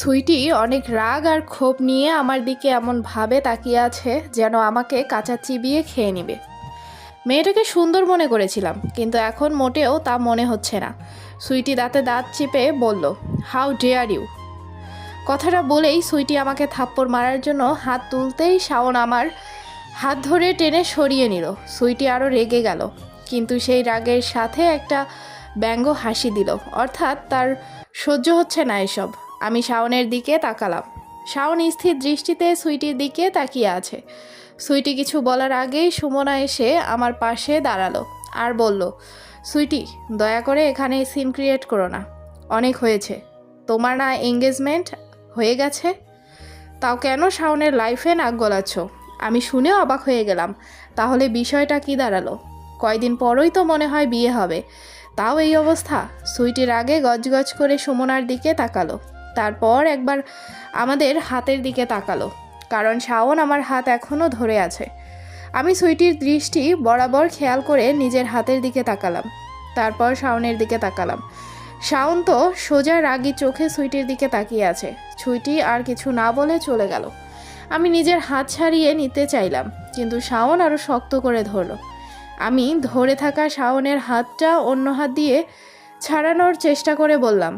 সুইটি অনেক রাগ আর ক্ষোভ নিয়ে আমার দিকে এমন ভাবে তাকিয়ে আছে যেন আমাকে কাঁচা চিবিয়ে খেয়ে নেবে। মেয়েটাকে সুন্দর মনে করেছিলাম, কিন্তু এখন মোটেও তা মনে হচ্ছে না। সুইটি দাঁতে দাঁত চেপে বলল হাউ ডেয়ার ইউ কথাটা বলেই সুইটি আমাকে থাপ্পড় মারার জন্য হাত তুলতেই শাওন আমার হাত ধরে টেনে সরিয়ে নিল। সুইটি আরও রেগে গেল, কিন্তু সেই রাগের সাথে একটা ব্যঙ্গ হাসি দিল, অর্থাৎ তার সহ্য হচ্ছে না এসব। আমি শাওনের দিকে তাকালাম। শাওন স্থির দৃষ্টিতে সুইটির দিকে তাকিয়ে আছে। সুইটি কিছু বলার আগেই সুমনা এসে আমার পাশে দাঁড়াল আর বলল, সুইটি, দয়া করে এখানে সিন ক্রিয়েট করো না। অনেক হয়েছে। তোমার না এঙ্গেজমেন্ট হয়ে গেছে? তাও কেন শাওনের লাইফে নাক গলাচ্ছ? আমি শুনেও অবাক হয়ে গেলাম। তাহলে বিষয়টা কি দাঁড়াল? কয়দিন পরই তো মনে হয় বিয়ে হবে। তাও এই অবস্থা? সুইটির আগে গজগজ করে সুমনার দিকে তাকালো। তারপর একবার আমাদের হাতের দিকে তাকালো, কারণ শাওন আমার হাত এখনও ধরে আছে। আমি সুইটির দৃষ্টি বরাবর খেয়াল করে নিজের হাতের দিকে তাকালাম, তারপর শাওনের দিকে তাকালাম। শাওন তো সোজা রাগি চোখে সুইটির দিকে তাকিয়ে আছে, সুইটি আর কিছু না বলে চলে গেল। আমি নিজের হাত ছাড়িয়ে নিতে চাইলাম, কিন্তু শাওন আরও শক্ত করে ধরলো। আমি ধরে থাকা শাওনের হাতটা অন্য হাত দিয়ে ছাড়ানোর চেষ্টা করে বললাম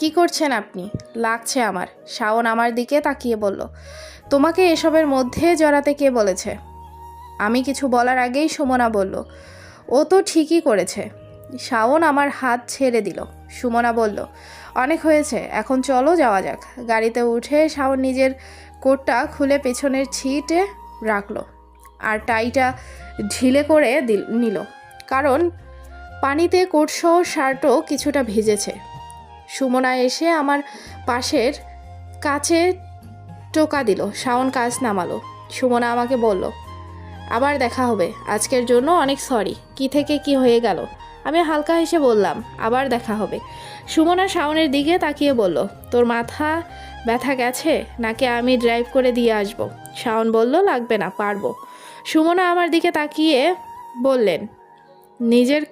কি করছেন আপনি? লাগছে আমার। শাওন আমার দিকে তাকিয়ে বলল, তোমাকে এসবের মধ্যে জড়াতে কে বলেছে? আমি কিছু বলার আগেই সুমনা বলল, ও তো ঠিকই করেছে। শাওন আমার হাত ছেড়ে দিল। সুমনা বলল, অনেক হয়েছে, এখন চলো যাওয়া যাক। গাড়িতে উঠে শাওন নিজের কোটটা খুলে পেছনের ছিটে রাখল আর টাইটা ঢিলে করে দিল, নিল। কারণ পানিতে কোটসহ শার্টও কিছুটা ভিজেছে। সুমনা এসে আমার পাশের কাছে টোকা দিল, শাওন কাজ নামালো। সুমনা আমাকে বলল, আবার দেখা হবে, আজকের জন্য অনেক সরি কি থেকে কি হয়ে গেল? আমি হালকা হেসে বললাম, আবার দেখা হবে। সুমনা শাওনের দিকে তাকিয়ে বলল, তোর মাথা ব্যথা গেছে? নাকি আমি ড্রাইভ করে দিয়ে আসব? শাওন বলল, লাগবে না, পারব। সুমনা আমার দিকে তাকিয়ে বললেন, নিজের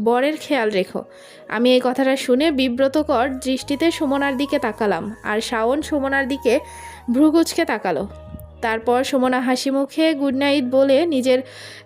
বরের খেয়াল রেখো। আমি এই কথাটা শুনে বিব্রতকর দৃষ্টিতে সুমনার দিকে তাকালাম আর শাওন সুমনার দিকে ভ্রুগুচকে তাকালো। তারপর সুমনা হাসি মুখে গুড নাইট বলে নিজের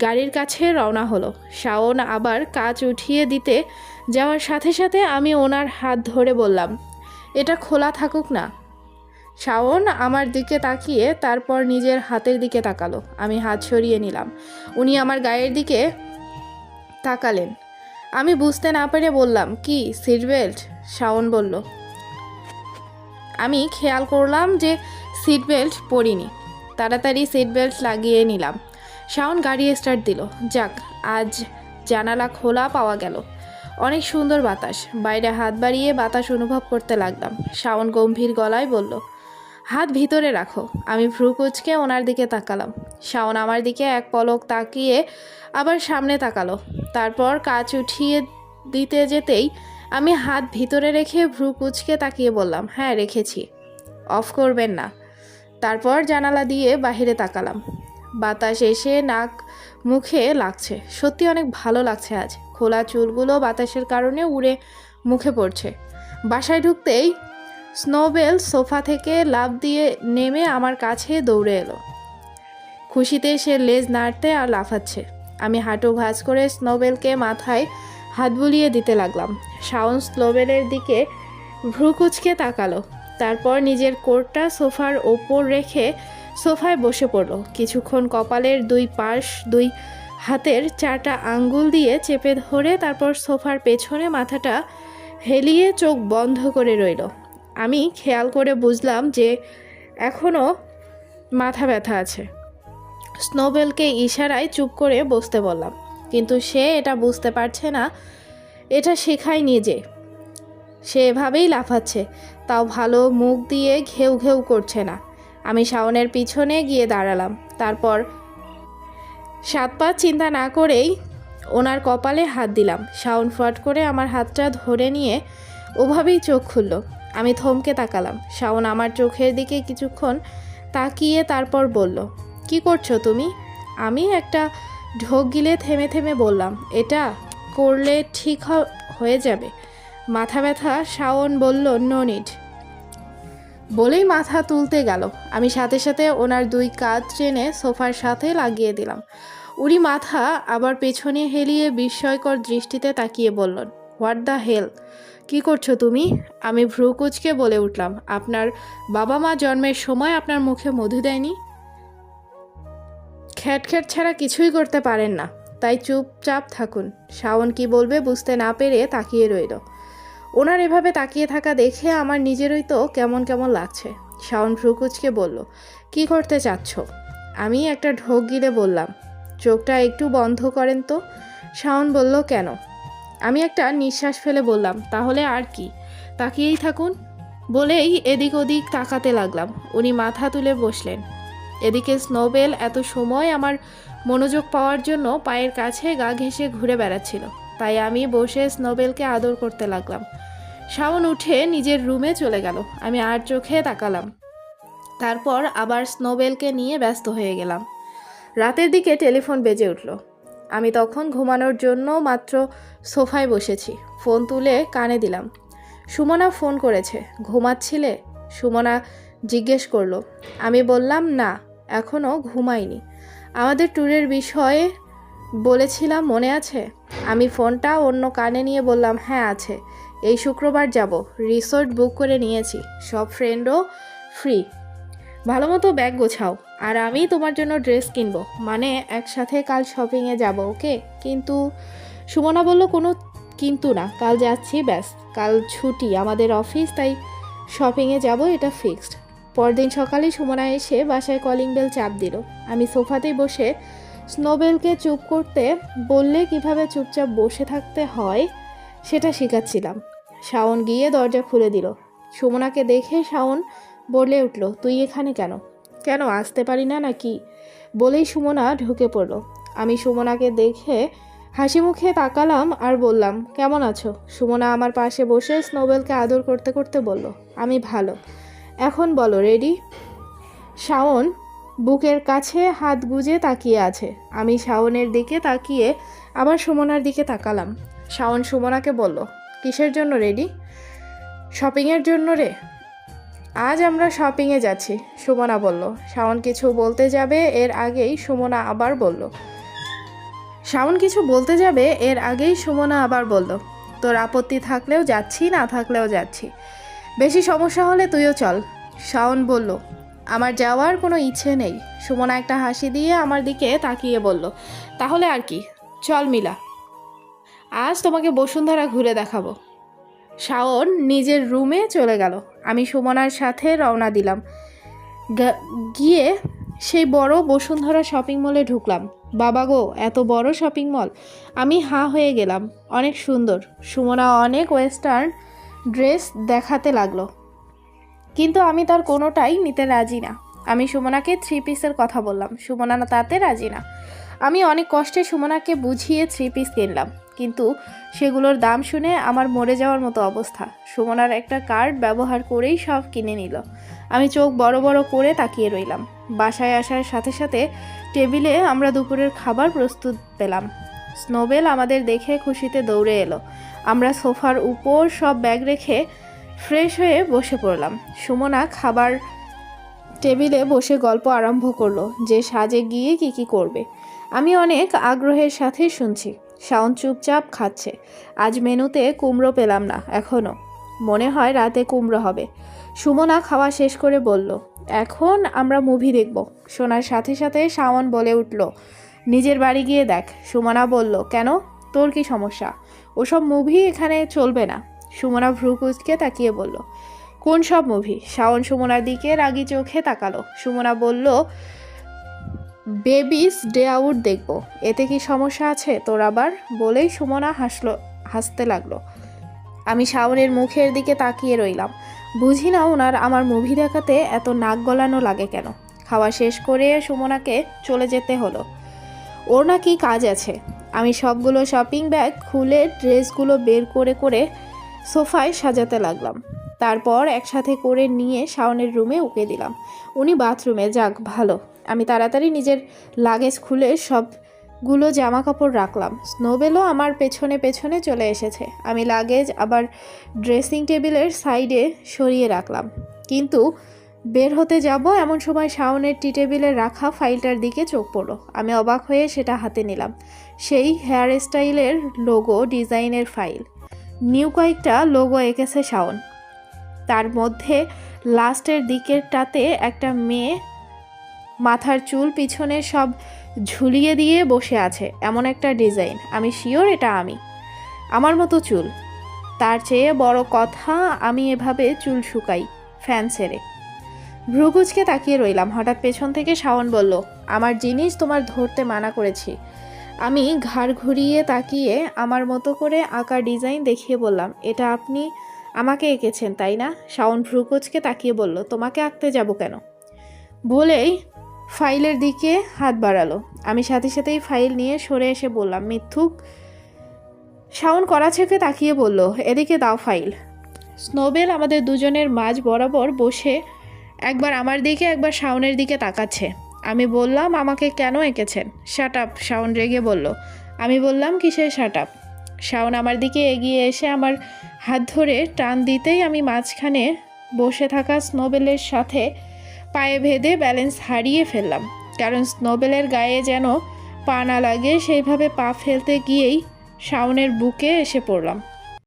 গাড়ির কাছে রওনা হলো। শাওন আবার কাজ উঠিয়ে দিতে যাওয়ার সাথে সাথে আমি ওনার হাত ধরে বললাম, এটা খোলা থাকুক না। শাওন আমার দিকে তাকিয়ে তারপর নিজের হাতের দিকে তাকালো। আমি হাত সরিয়ে নিলাম। উনি আমার গায়ের দিকে তাকালেন। আমি বুঝতে না পেরে বললাম, কি, সিট বেল্ট? শাওন বলল, আমি খেয়াল করলাম যে সিট বেল্ট পরিনি। তাড়াতাড়ি সিট বেল্ট লাগিয়ে নিলাম। শাওন গাড়ি স্টার্ট দিল, যাক, আজ জানালা খোলা পাওয়া গেল। অনেক সুন্দর বাতাস, বাইরে হাত বাড়িয়ে বাতাস অনুভব করতে লাগলাম। শাওন গম্ভীর গলায় বলল হাত ভিতরে রাখো। আমি ভ্রু কুচকে ওনার দিকে তাকালাম। শাওন আমার দিকে এক পলক তাকিয়ে আবার সামনে তাকালো। তারপর কাচ উঠিয়ে দিতে যেতেই আমি হাত ভিতরে রেখে ভ্রু কুচকে তাকিয়ে বললাম হ্যাঁ রেখেছি। অফ করবেন না। তারপর জানালা দিয়ে বাহিরে তাকালাম। বাতাস এসে নাক মুখে লাগছে। সত্যি অনেক ভালো লাগছে আজ। খোলা চুলগুলো বাতাসের কারণে উড়ে মুখে পড়ছে। বাসায় ঢুকতেই স্নোবেল সোফা থেকে লাফ দিয়ে নেমে আমার কাছে দৌড়ে এলো। খুশিতে সে লেজ নাড়তে আর লাফাচ্ছে। আমি হাঁটু ভাঁজ করে স্নোবেলকে মাথায় হাত বুলিয়ে দিতে লাগলাম। শাওন স্নোবেলের দিকে ভ্রুকুচকে তাকালো। তারপর নিজের কোটটা সোফার ওপর রেখে সোফায় বসে পড়ল। কিছুক্ষণ কপালের দুই পাশ, দুই হাতের চারটা আঙ্গুল দিয়ে চেপে ধরে তারপর সোফার পেছনে মাথাটা হেলিয়ে চোখ বন্ধ করে রইল। আমি খেয়াল করে বুঝলাম যে এখনও মাথা ব্যথা আছে। স্নোবেলকে ইশারায় চুপ করে বসতে বললাম, কিন্তু সে এটা বুঝতে পারছে না, এটা শেখায় নিজে। সে এভাবেই লাফাচ্ছে, তাও ভালো মুখ দিয়ে ঘেউ ঘেউ করছে না। আমি শাওনের পিছনে গিয়ে দাঁড়ালাম, তারপর সাত পাঁচ চিন্তা না করেই ওনার কপালে হাত দিলাম। শাওন ফট করে আমার হাতটা ধরে নিয়ে ওভাবেই চোখ খুলল। আমি থমকে তাকালাম। শাওন আমার চোখের দিকে কিছুক্ষণ তাকিয়ে তারপর বলল, কি করছ তুমি? আমি একটা ঢোক গিলে থেমে থেমে বললাম, এটা করলে ঠিক হয়ে যাবে। মাথা ব্যথা, শাওন বলল নো নিড বলেই মাথা তুলতে গেল। আমি সাথে সাথে ওনার দুই কাঁধ টেনে সোফার সাথে লাগিয়ে দিলাম। উনি মাথা আবার পেছনে হেলিয়ে বিস্ময়কর দৃষ্টিতে তাকিয়ে বললেন হোয়াট দ্য হেল কি করছ তুমি? আমি ভ্রুকুচকে বলে উঠলাম, আপনার বাবা মা জন্মের সময় আপনার মুখে মধু দেয়নি? খ্যাট খ্যাট ছাড়া কিছুই করতে পারেন না, তাই চুপচাপ থাকুন। শাওন কি বলবে বুঝতে না পেরে তাকিয়ে রইল। ওনার এভাবে তাকিয়ে থাকা দেখে আমার নিজেরই তো কেমন কেমন লাগছে। শাওন ভ্রুকুচকে বলল, কি করতে চাচ্ছ? আমি একটা ঢোক গিলে বললাম, চোখটা একটু বন্ধ করেন তো? শাওন বলল, কেন? আমি একটা নিঃশ্বাস ফেলে বললাম, তাহলে আর কি? তাকিয়েই থাকুন। বলেই এদিক ওদিক তাকাতে লাগলাম। উনি মাথা তুলে বসলেন। এদিকে স্নোবেল, এত সময় আমার মনোযোগ পাওয়ার জন্য পায়ের কাছে গা ঘেঁষে ঘুরে বেড়াচ্ছিল, তাই আমি বসে স্নোবেলকে আদর করতে লাগলাম। শাওন উঠে নিজের রুমে চলে গেল। আমি আর চোখে তাকালাম। তারপর আবার স্নোবেলকে নিয়ে ব্যস্ত হয়ে গেলাম। রাতের দিকে টেলিফোন বেজে উঠল। আমি তখন ঘুমানোর জন্য মাত্র সোফায় বসেছি। ফোন তুলে কানে দিলাম। সুমনা ফোন করেছে, ঘুমাচ্ছিলে? সুমনা জিজ্ঞেস করল। আমি বললাম, না এখনও ঘুমাইনি। আমাদের ট্যুরের বিষয়ে বলেছিলাম, মনে আছে? আমি ফোনটা অন্য কানে নিয়ে বললাম হ্যাঁ আছে। এই শুক্রবার যাব। রিসোর্ট বুক করে নিয়েছি। সব ফ্রেন্ডও ফ্রি। ভালো মতো ব্যাগ গোছাও। আর আমি তোমার জন্য ড্রেস কিনবো। মানে একসাথে কাল শপিংয়ে যাব, ওকে? কিন্তু সুমনা বলল, কোনো কিন্তু না। কাল যাচ্ছি, ব্যাস। কাল ছুটি আমাদের অফিস তাই শপিংয়ে যাব, এটা ফিক্সড পরদিন সকালে সুমনা এসে বাসায় কলিং বেল চাপ দিল। আমি সোফাতেই বসে স্নোবেলকে চুপ করতে বললে কীভাবে চুপচাপ বসে থাকতে হয়, সেটা শেখাচ্ছিলাম। শাওন গিয়ে দরজা খুলে দিল। সুমনাকে দেখে শাওন বলে উঠল, তুই এখানে কেন? কেন আসতে পারি না নাকি? বলেই সুমনা ঢুকে পড়ল। আমি সুমনাকে দেখে হাসি মুখে তাকালাম আর বললাম, কেমন আছো? সুমনা আমার পাশে বসে স্নোবেলকে আদর করতে করতে বলল, আমি ভালো। এখন বলো, রেডি? শাওন বুকের কাছে হাত গুজে তাকিয়ে আছে। আমি শাওনের দিকে তাকিয়ে আবার সুমনার দিকে তাকালাম। শাওন সুমনাকে বলল, কিসের জন্য রেডি? শপিংয়ের জন্য রে। আজ আমরা শপিংয়ে যাচ্ছি, সুমনা বলল। শাওন কিছু বলতে যাবে, এর আগেই সুমনা আবার বলল। শাওন কিছু বলতে যাবে, এর আগেই সুমনা আবার বলল, তোর আপত্তি থাকলেও যাচ্ছি, না থাকলেও যাচ্ছি। বেশি সমস্যা হলে তুইও চল। শাওন বলল, আমার যাওয়ার কোনো ইচ্ছে নেই। সুমনা একটা হাসি দিয়ে আমার দিকে তাকিয়ে বলল, তাহলে আর কি, চল মিলা। আজ তোমাকে বসুন্ধরা ঘুরে দেখাবো। শাওন নিজের রুমে চলে গেল। আমি সুমনার সাথে রওনা দিলাম। গিয়ে সেই বড় বসুন্ধরা শপিং মলে ঢুকলাম। বাবা গো, এত বড় শপিং মল। আমি হাঁ হয়ে গেলাম। অনেক সুন্দর। সুমনা অনেক ওয়েস্টার্ন ড্রেস দেখাতে লাগল। কিন্তু আমি তার কোনোটাই নিতে রাজি না। আমি সুমনাকে থ্রি পিসের কথা বললাম। সুমনা তাতে রাজি না। আমি অনেক কষ্টে সুমনাকে বুঝিয়ে থ্রি পিস কিনলাম। কিন্তু সেগুলোর দাম শুনে আমার মরে যাওয়ার মতো অবস্থা। সুমনার একটা কার্ড ব্যবহার করেই সব কিনে নিল। আমি চোখ বড় বড় করে তাকিয়ে রইলাম। বাসায় আসার সাথে সাথে টেবিলে আমরা দুপুরের খাবার প্রস্তুত পেলাম। স্নোবেল আমাদের দেখে খুশিতে দৌড়ে এলো। আমরা সোফার উপর সব ব্যাগ রেখে ফ্রেশ হয়ে বসে পড়লাম। সুমনা খাবার টেবিলে বসে গল্প আরম্ভ করল যে সাজে গিয়ে কি কি করবে। আমি অনেক আগ্রহের সাথে শুনছি। শাওন চুপচাপ খাচ্ছে। আজ মেনুতে কুমড়ো পেলাম না এখনও মনে হয় রাতে কুমড়ো হবে। সুমনা খাওয়া শেষ করে বলল, এখন আমরা মুভি দেখব। শোনার সাথে সাথে শাওন বলে উঠল, নিজের বাড়ি গিয়ে দেখ। সুমনা বলল, কেন? তোর কি সমস্যা? ওসব মুভি এখানে চলবে না। সুমনা ভ্রুকুচকে তাকিয়ে বলল, কোন সব মুভি শাওন সুমনার দিকে রাগি চোখে তাকালো। সুমনা বলল বেবিস, ডে আউট দেখব। এতে কি সমস্যা আছে তোর আবার? বলেই সুমনা হাসলো, হাসতে লাগল। আমি শাওনের মুখের দিকে তাকিয়ে রইলাম। বুঝি না ওনার আমার মুভি দেখাতে এত নাক গলানো লাগে কেন? খাওয়া শেষ করে সুমনাকে চলে যেতে হলো। ওর নাকি কাজ আছে? আমি সবগুলো শপিং ব্যাগ খুলে ড্রেসগুলো বের করে করে সোফায় সাজাতে লাগলাম। তারপর একসাথে করে নিয়ে শাওনের রুমে উকে দিলাম। উনি বাথরুমে, যাক, ভালো। আমি তাড়াতাড়ি নিজের লাগেজ খুলে সবগুলো জামা কাপড় রাখলাম। স্নোবেলও আমার পেছনে পেছনে চলে এসেছে। আমি লাগেজ আবার ড্রেসিং টেবিলের সাইডে সরিয়ে রাখলাম। কিন্তু বের হতে যাব এমন সময় শাওনের টি টেবিলে রাখা ফাইলটার দিকে চোখ পড়ল। আমি অবাক হয়ে সেটা হাতে নিলাম। সেই হেয়ার স্টাইলের লোগো ডিজাইনের ফাইল নিউ কয়েকটা লোগো এঁকেছে শাওন। তার মধ্যে লাস্টের দিকেরটাতে একটা মেয়ে মাথার চুল পিছনে সব ঝুলিয়ে দিয়ে বসে আছে, এমন একটা ডিজাইন। আমি শিওর এটা আমি। আমার মতো চুল। তার চেয়ে বড় কথা, আমি এভাবে চুল শুকাই, ফ্যান ছেড়ে। ভ্রুকুচকে তাকিয়ে রইলাম। হঠাৎ পেছন থেকে শাওন বলল, আমার জিনিস তোমার ধরতে মানা করেছি। আমি ঘাড় ঘুরিয়ে তাকিয়ে আমার মতো করে আঁকা ডিজাইন দেখিয়ে বললাম, এটা আপনি আমাকে এঁকেছেন, তাই না? শাওন ভ্রুকুচকে তাকিয়ে বলল, তোমাকে আঁকতে যাব কেন? বলেই ফাইলের দিকে হাত বাড়ালো। আমি সাথে সাথেই ফাইল নিয়ে সরে এসে বললাম, মিথ্যুক। শাওন করা থেকে তাকিয়ে বলল, এদিকে দাও ফাইল। স্নোবেল আমাদের দুজনের মাঝ বরাবর বসে একবার আমার দিকে, একবার শাওনের দিকে তাকাচ্ছে। আমি বললাম, আমাকে কেন এঁকেছেন? শাট আপ, শাওন রেগে বলল। আমি বললাম, কিসের শাট আপ? শাওন আমার দিকে এগিয়ে এসে আমার হাত ধরে টান দিতেই আমি মাঝখানে বসে থাকা স্নোবেলের সাথে পায়ে ভেদে ব্যালেন্স হারিয়ে ফেললাম, কারণ স্নোবেলের গায়ে যেন পা না লাগে, সেইভাবে পা ফেলতে গিয়েই শাওনের বুকে এসে পড়লাম।